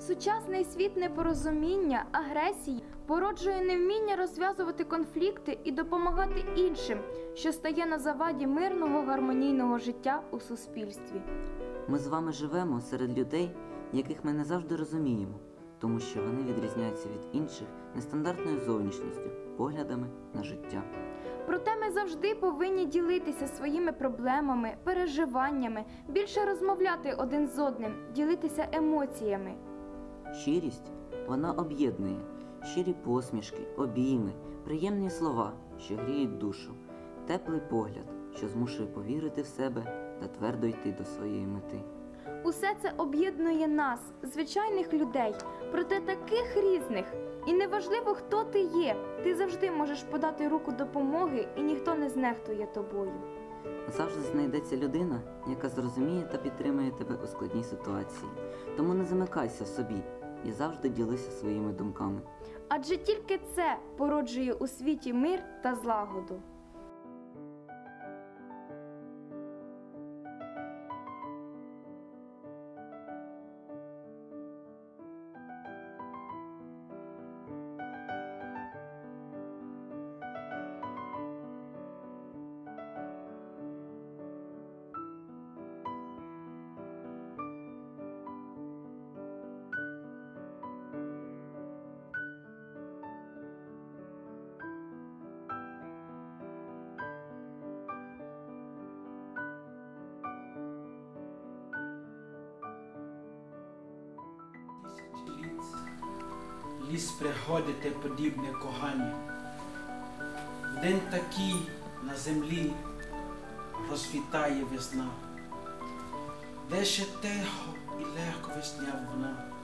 Сучасний світ непорозуміння, агресії породжує невміння розв'язувати конфлікти і допомагати іншим, що стає на заваді мирного гармонійного життя у суспільстві. Ми з вами живемо серед людей, яких ми не завжди розуміємо, тому що вони відрізняються від інших нестандартною зовнішністю, поглядами на життя. Проте ми завжди повинні ділитися своїми проблемами, переживаннями, більше розмовляти один з одним, ділитися емоціями. Щирість вона об'єднує щирі посмішки, обійми, приємні слова, що гріють душу, теплий погляд, що змушує повірити в себе та твердо йти до своєї мети. Усе це об'єднує нас, звичайних людей, проте таких різних. І неважливо, хто ти є, ти завжди можеш подати руку допомоги, і ніхто не знехтує тобою. Завжди знайдеться людина, яка зрозуміє та підтримує тебе у складній ситуації. Тому не замикайся в собі і завжди ділися своїми думками. Адже тільки це породжує у світі мир та злагоду. Ліс приходите подібне кохання. В день такий на землі розквітає весна, де ще тихо і легко весня вона.